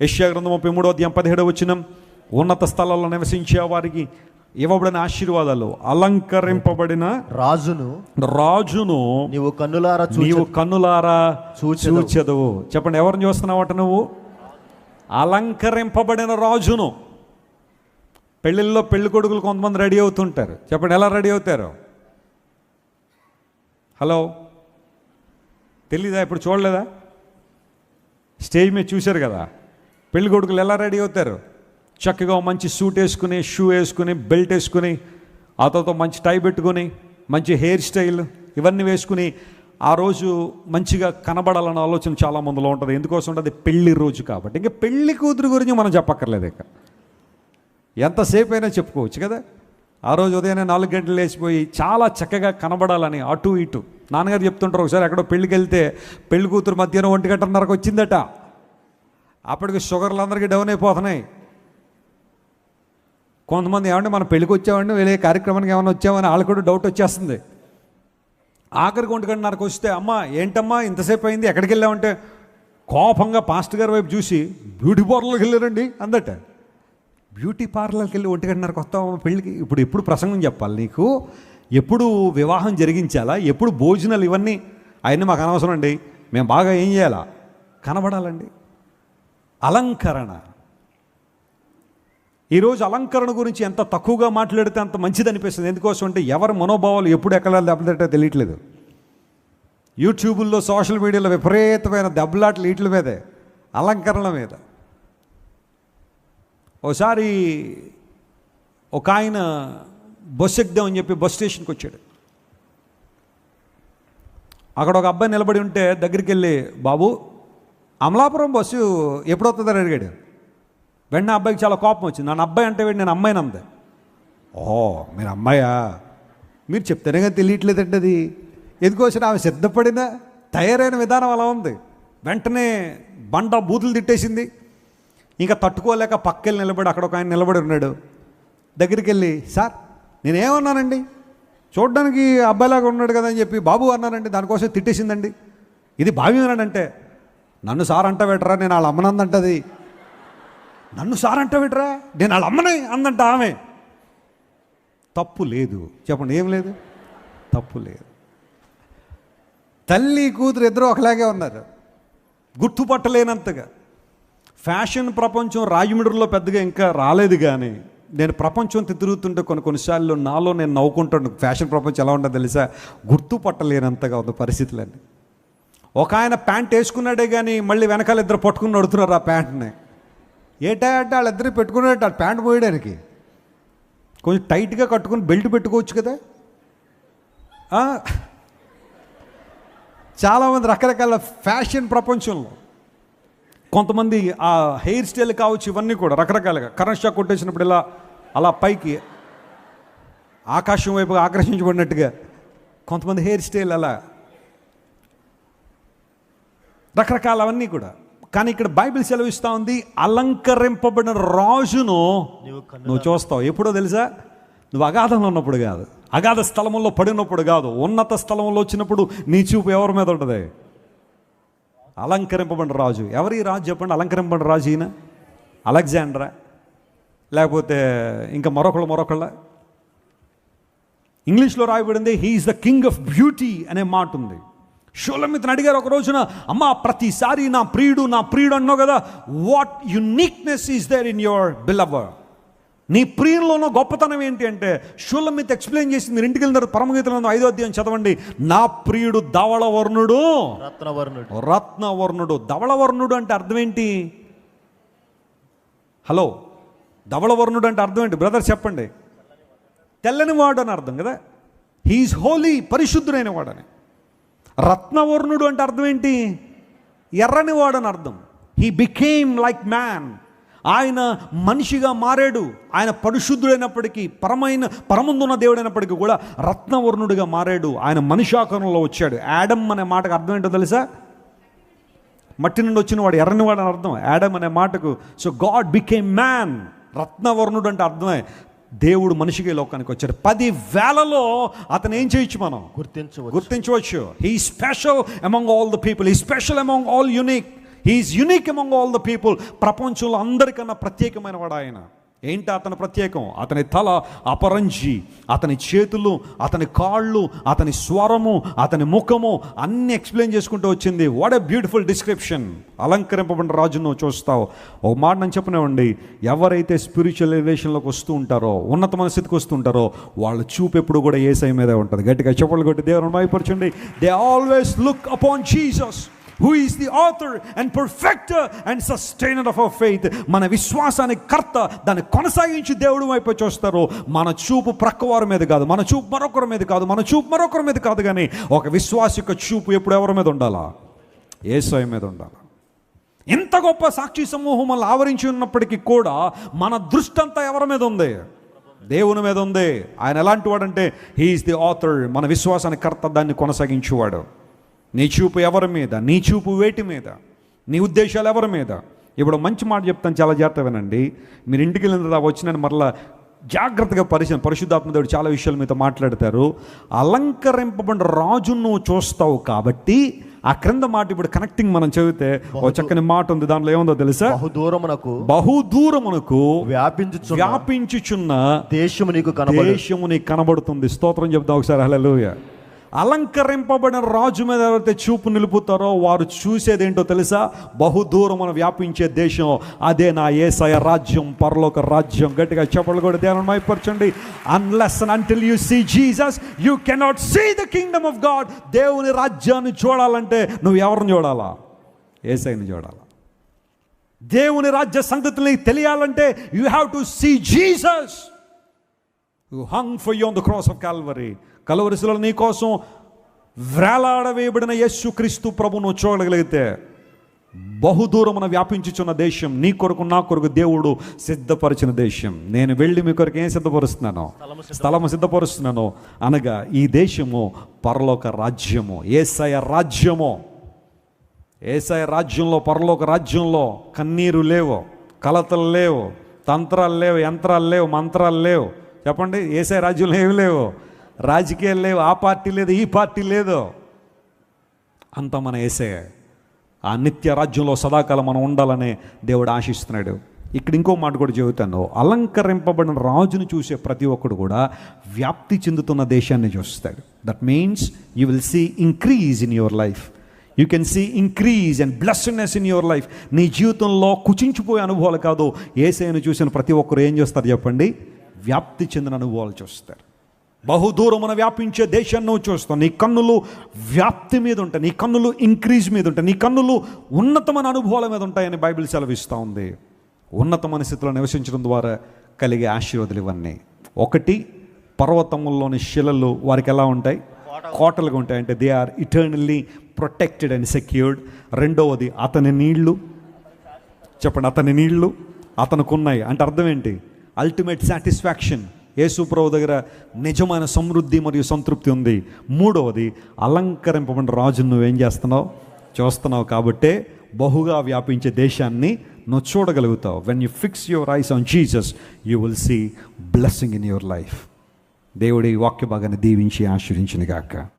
యెషయా గ్రంథం ముప్పై మూడో అధ్యాయం పదిహేడవ వచ్చిన ఉన్నత స్థలాల్లో నివసించే వారికి ఇవ్వబడిన ఆశీర్వాదాలు అలంకరింపబడిన రాజును రాజును నీవు కన్నులారా నీవు కన్నులారా. చూచెదవు. చెప్పండి ఎవరిని చూస్తున్నావట నువ్వు? అలంకరింపబడిన రాజును. పెళ్ళిళ్ళలో పెళ్ళి కొడుకులు కొంతమంది రెడీ అవుతుంటారు. చెప్పండి ఎలా రెడీ అవుతారు? హలో? తెలీదా? ఇప్పుడు చూడలేదా? స్టేజ్ మీద చూశారు కదా? పెళ్ళి కొడుకులు ఎలా రెడీ అవుతారు? చక్కగా మంచి సూట్ వేసుకుని షూ వేసుకుని బెల్ట్ వేసుకుని ఆ తర్వాత మంచి టై పెట్టుకొని మంచి హెయిర్ స్టైల్ ఇవన్నీ వేసుకుని ఆ రోజు మంచిగా కనబడాలన్న ఆలోచన చాలా మందిలో ఉంటుంది. ఎందుకోసం ఉంటుంది పెళ్ళి రోజు కాబట్టి. ఇంకా పెళ్ళి కూతురు గురించి మనం చెప్పక్కర్లేదు ఇక. ఎంతసేపు అయినా చెప్పుకోవచ్చు కదా. ఆ రోజు ఉదయాన్నే నాలుగు గంటలు లేచిపోయి చాలా చక్కగా కనబడాలని అటు ఇటు. నాన్నగారు చెప్తుంటారు ఒకసారి ఎక్కడో పెళ్ళికి వెళ్తే పెళ్ళి కూతురు మధ్యాహ్నం ఒంటి గంటన్నరకు వచ్చిందట. అప్పటికి షుగర్లు అందరికీ డౌన్ అయిపోతున్నాయి. కొంతమంది ఏమంటే మనం పెళ్ళికి వచ్చామండి వెళ్ళే కార్యక్రమానికి ఏమైనా వచ్చామని వాళ్ళకి కూడా డౌట్ వచ్చేస్తుంది. ఆఖరికి ఒంటి గంటన్నరకు వస్తే అమ్మ ఏంటమ్మా ఇంతసేపు అయింది ఎక్కడికి వెళ్ళామంటే? కోపంగా పాస్టర్ గారి వైపు చూసి బ్యూటీ పార్లర్కి వెళ్ళారండి అందట. బ్యూటీ పార్లర్కి వెళ్ళి ఒంటి గంటన్నరకు పెళ్ళికి? ఇప్పుడు ఎప్పుడు ప్రసంగం చెప్పాలి నీకు? ఎప్పుడు వివాహం జరిగించాలా? ఎప్పుడు భోజనాలు ఇవన్నీ? అవన్నీ మాకు అనవసరం అండి. మేము బాగా ఏం చేయాలా? కనబడాలండి. అలంకరణ. ఈరోజు అలంకరణ గురించి ఎంత తక్కువగా మాట్లాడితే అంత మంచిది అనిపిస్తుంది. ఎందుకోసం అంటే ఎవరి మనోభావాలు ఎప్పుడు ఎక్కడ దెబ్బతింటో తెలియట్లేదు. యూట్యూబుల్లో సోషల్ మీడియాలో విపరీతమైన దెబ్బలాట్లు వీటి మీదే అలంకరణ మీద. ఒకసారి ఒక ఆయన బస్సు ఎక్కుదామని చెప్పి బస్ స్టేషన్కి వచ్చాడు. అక్కడ ఒక అబ్బాయి నిలబడి ఉంటే దగ్గరికి వెళ్ళి బాబు అమలాపురం బస్సు ఎప్పుడు వస్తుందని అడిగాడు. వెంటనే అబ్బాయికి చాలా కోపం వచ్చింది. నన్ను అబ్బాయి అంటే నేను అమ్మాయిని అందే. ఓ మీరు అమ్మాయా? మీరు చెప్తేనే కానీ తెలియట్లేదండి అది. ఎందుకోసం ఆమె సిద్ధపడిన తయారైన విధానం అలా ఉంది. వెంటనే బండ బూతులు తిట్టేసింది. ఇంకా తట్టుకోలేక పక్కకి నిలబడి అక్కడ ఒక ఆయన నిలబడి ఉన్నాడు. దగ్గరికి వెళ్ళి సార్ నేనేమన్నానండి? చూడడానికి అబ్బాయిలాగా ఉన్నాడు కదా అని చెప్పి బాబు అన్నానండి దానికోసం తిట్టేసిందండి. ఇది భావ్యం అన్నాడంటే నన్ను సార్ అంట పెట్టరా నేను వాళ్ళ అమ్మనందంటది నన్ను సార్ అంట పెట్టరా నేను వాళ్ళ అమ్మనే అందంట ఆమె. తప్పు లేదు. చెప్పండి ఏం లేదు? తప్పు లేదు. తల్లి కూతురు ఇద్దరు ఒకలాగే ఉన్నారు. గుర్తుపట్టలేనంతగా. ఫ్యాషన్ ప్రపంచం రాజమండ్రిలో పెద్దగా ఇంకా రాలేదు కానీ నేను ప్రపంచం తిరుగుతుంటే కొన్ని కొన్నిసార్లు నాలో నేను నవ్వుకుంటాను. ఫ్యాషన్ ప్రపంచం ఎలా ఉంటుందో తెలుసా? గుర్తుపట్టలేనంతగా ఉంది పరిస్థితులన్నీ. ఒక ఆయన ప్యాంట్ వేసుకున్నాడే కానీ మళ్ళీ వెనకాల ఇద్దరు పట్టుకుని నడుతున్నారు ఆ ప్యాంట్ని. ఏటా అంటే వాళ్ళిద్దరు పెట్టుకున్నట్టు ఆ ప్యాంట్ పోయడానికి కొంచెం టైట్గా కట్టుకుని బెల్ట్ పెట్టుకోవచ్చు కదా? చాలామంది రకరకాల ఫ్యాషన్ ప్రపంచంలో కొంతమంది ఆ హెయిర్ స్టైల్ కావచ్చు ఇవన్నీ కూడా రకరకాలుగా. కరెంట్ షాక్ కొట్టేసినప్పుడు ఇలా అలా పైకి ఆకాశం వైపు ఆకర్షించబడినట్టుగా కొంతమంది హెయిర్ స్టైల్ అలా రకరకాలవన్నీ కూడా. కానీ ఇక్కడ బైబిల్ సెలవిస్తూ ఉంది అలంకరింపబడిన రాజును నువ్వు చూస్తావు. ఎప్పుడో తెలుసా? నువ్వు అగాధంలో ఉన్నప్పుడు కాదు. అగాధ స్థలంలో పడినప్పుడు కాదు. ఉన్నత స్థలంలో వచ్చినప్పుడు నీ చూపు ఎవరి మీద ఉంటుంది? అలంకరింపబడిన రాజు. ఎవరి రాజు చెప్పండి? అలంకరింపబడిన రాజు ఈయన? అలెగ్జాండ్రా? లేకపోతే ఇంకా మరొకళ్ళు మరొకళ్ళ? ఇంగ్లీష్లో రాయబడింది he is the king of beauty అనే మాట ఉంది. షోలమితను అడిగారు ఒక రోజున అమ్మా ప్రతిసారి నా ప్రియుడు నా ప్రియుడు అన్నావు కదా what uniqueness is there in your believer నీ ప్రియంలో ఉన్న గొప్పతనం ఏంటి అంటే షూలమిత్ ఎక్స్ప్లెయిన్ చేసి మీరు ఇంటికి వెళ్ళినారు పరమగీతలను ఐదో అధ్యాయం చదవండి. నా ప్రియుడు ధవళవర్ణుడు. రత్నవర్ణుడు. రత్నవర్ణుడు. ధవళవర్ణుడు అంటే అర్థం ఏంటి? హలో ధవళవర్ణుడు అంటే అర్థం ఏంటి? బ్రదర్ చెప్పండి. తెల్లని వాడు అని అర్థం కదా? హీఈస్ హోలీ పరిశుద్ధుడైన వాడని. రత్నవర్ణుడు అంటే అర్థం ఏంటి? ఎర్రనివాడు అని అర్థం. హీ బికేమ్ లైక్ మ్యాన్ ఆయన మనిషిగా మారాడు. ఆయన పరిశుద్ధుడైనప్పటికీ పరమైన పరముందున్న దేవుడైనప్పటికీ కూడా రత్నవర్ణుడిగా మారాడు. ఆయన మనిషాకరంలో వచ్చాడు. యాడమ్ అనే మాటకు అర్థం ఏంటో తెలుసా? మట్టి నుండి వచ్చిన వాడు ఎర్రనివాడు అని అర్థం. యాడమ్ అనే మాటకు సో గాడ్ బికేమ్ మ్యాన్ రత్నవర్ణుడు అంటే అర్థమే. దేవుడు మనిషిగా ఈ లోకానికి వచ్చాడు. పది వేలలో అతను ఏం చేయొచ్చు మనం? గుర్తించవచ్చు. గుర్తించవచ్చు. He special among all the people he special among all unique he is unique among all the people ప్రపంచంలో అందరికన్నా ప్రత్యేకమైన వాడు ఆయన. ఏంటి అతని ప్రత్యేకం? అతని తల అపరంజి అతని చేతులు అతని కాళ్ళు అతని స్వరము అతని ముఖము అన్ని ఎక్స్ప్లెయిన్ చేసుకుంటూ వచ్చింది. వాట్ ఎ బ్యూటిఫుల్ డిస్క్రిప్షన్ అలంకరింపబడిన రాజును చూస్తావు. ఒక మాట నేను చెప్పనివ్వండి. ఎవరైతే స్పిరిచువల్ రిలేషన్లోకి వస్తూ ఉంటారో ఉన్నతమైన స్థితికి వస్తూ ఉంటారో వాళ్ళ చూపు ఎప్పుడు కూడా ఏసై మీదే ఉంటుంది. గట్టిగా చెప్పలు కొట్టి దేవుని భయపరచండి they always look upon Jesus who is the author and perfecter and sustainer of our faith మన విశ్వాసానికి కర్త దాన్ని కొనసాగించి దేవుడు వైపు చూస్తారు మన చూపు ప్రక్కవారి మీద కాదు మన చూపు మరొకరి మీద కాదు మన చూపు మరొకరి మీద కాదు కానీ ఒక విశ్వాస యొక్క చూపు ఎప్పుడు ఎవరి మీద ఉండాలా? ఏసై మీద ఉండాలి? ఇంత గొప్ప సాక్షి సమూహం మనల్ని ఆవరించి ఉన్నప్పటికీ కూడా మన దృష్టంతా ఎవరి మీద ఉంది? దేవుని మీద ఉంది. ఆయన ఎలాంటి వాడంటే హీఈస్ ది ఆథర్ మన విశ్వాసానికి కర్త దాన్ని కొనసాగించేవాడు. నీ చూపు ఎవరి మీద? నీ చూపు వేటి మీద? నీ ఉద్దేశాలు ఎవరి మీద? ఇప్పుడు మంచి మాట చెప్తాను చాలా జాగ్రత్త వినండి. మీరు ఇంటికి వెళ్ళిన తర్వాత వచ్చిన మరలా జాగ్రత్తగా పరిశీలన పరిశుద్ధాత్మ దేవుడు చాలా విషయాలు మీతో మాట్లాడతారు. అలంకరింపబడిన రాజును నువ్వు చూస్తావు కాబట్టి ఆ క్రింద మాట ఇప్పుడు కనెక్టింగ్ మనం చదివితే ఓ చక్కని మాట ఉంది. దాంట్లో ఏముందో తెలుసా? బహు దూరమునకు బహుదూరమునకు వ్యాపించుచున్న వ్యాపించుచున్న దేశము నీకు దేశము నీకు కనబడుతుంది. స్తోత్రం చెప్తాం ఒకసారి. హల్లెలూయా. అలంకరింపబడిన రాజు మీద ఎవరైతే చూపు నిలుపుతారో వారు చూసేది ఏంటో తెలుసా? బహుదూరమున వ్యాపించే దేశం అదే నా ఏసయ రాజ్యం పరలోక రాజ్యం. గట్టిగా చెప్పలు కూడా దేవుని మైపరచండి. Unless until you see Jesus you cannot see the kingdom of God దేవుని రాజ్యాన్ని చూడాలంటే నువ్వు ఎవరిని చూడాలా? ఏసైని చూడాలా? దేవుని రాజ్య సంగతులు తెలియాలంటే you have to see Jesus who hung for you on cross of Calvary కలవరిశిలో నీ కోసం వేలాడవేయబడిన యేసు క్రీస్తు ప్రభును చూడగలిగితే బహుదూరమున వ్యాపించుచున్న దేశం నీ కొరకు నా కొరకు దేవుడు సిద్ధపరిచిన దేశం. నేను వెళ్ళి మీ కొరకు ఏం సిద్ధపరుస్తున్నాను? స్థలము సిద్ధపరుస్తున్నాను. అనగా ఈ దేశము పరలోక రాజ్యము. ఏసయ రాజ్యము. ఏసయ రాజ్యంలో పరలోక రాజ్యంలో కన్నీరు లేవు కలతలు లేవు తంత్రాలు లేవు యంత్రాలు లేవు మంత్రాలు లేవు. చెప్పండి ఏసఐ రాజ్యంలో ఏమి లేవు? రాజకీయాలు లేవు ఆ పార్టీ లేదు ఈ పార్టీ లేదు. అంత మన ఏసే. ఆ నిత్య రాజ్యంలో సదాకాలం మనం ఉండాలని దేవుడు ఆశిస్తున్నాడు. ఇక్కడ ఇంకో మాట కూడా చెబుతాను. అలంకరింపబడిన రాజును చూసే ప్రతి ఒక్కడు కూడా వ్యాప్తి చెందుతున్న దేశాన్ని చూస్తాడు. That means you will see increase in your life you can see increase and blessedness in your life నీ జీవితంలో కుచించిపోయే అనుభవాలు కాదు. ఏసైను చూసిన ప్రతి ఒక్కరు ఏం చేస్తారు చెప్పండి? వ్యాప్తి చెందిన అనుభవాలు చూస్తారు. బహుదూరమున వ్యాపించే దేశాన్ని నువ్వు చూస్తావు. నీ కన్నులు వ్యాప్తి మీద ఉంటాయి. నీ కన్నులు ఇంక్రీజ్ మీద ఉంటాయి. నీ కన్నులు ఉన్నతమైన అనుభవాల మీద ఉంటాయని బైబిల్ సెలవిస్తూ ఉంది. ఉన్నతమైన స్థితిలో నివసించడం ద్వారా కలిగే ఆశీర్వాదాలు ఇవన్నీ ఒకటి పర్వతముల్లోని శిలలు వారికి ఎలా ఉంటాయి? కోటలుగా ఉంటాయి. అంటే they are eternally protected and secured రెండవది అతని నీళ్ళు. చెప్పండి అతని నీళ్ళు అతనుకున్నాయి. అంటే అర్థం ఏంటి? అల్టిమేట్ సాటిస్ఫాక్షన్ యేసుప్రభు దగ్గర నిజమైన సమృద్ధి మరియు సంతృప్తి ఉంది. మూడవది అలంకరింపబడిన రాజును నువ్వేం చేస్తున్నావు? చూస్తున్నావు కాబట్టే బహుగా వ్యాపించే దేశాన్ని నువ్వు చూడగలుగుతావు. When you fix your eyes on Jesus you will see blessing in your life దేవుడి వాక్య భాగాన్ని దీవించి ఆశ్రయించిన గాక.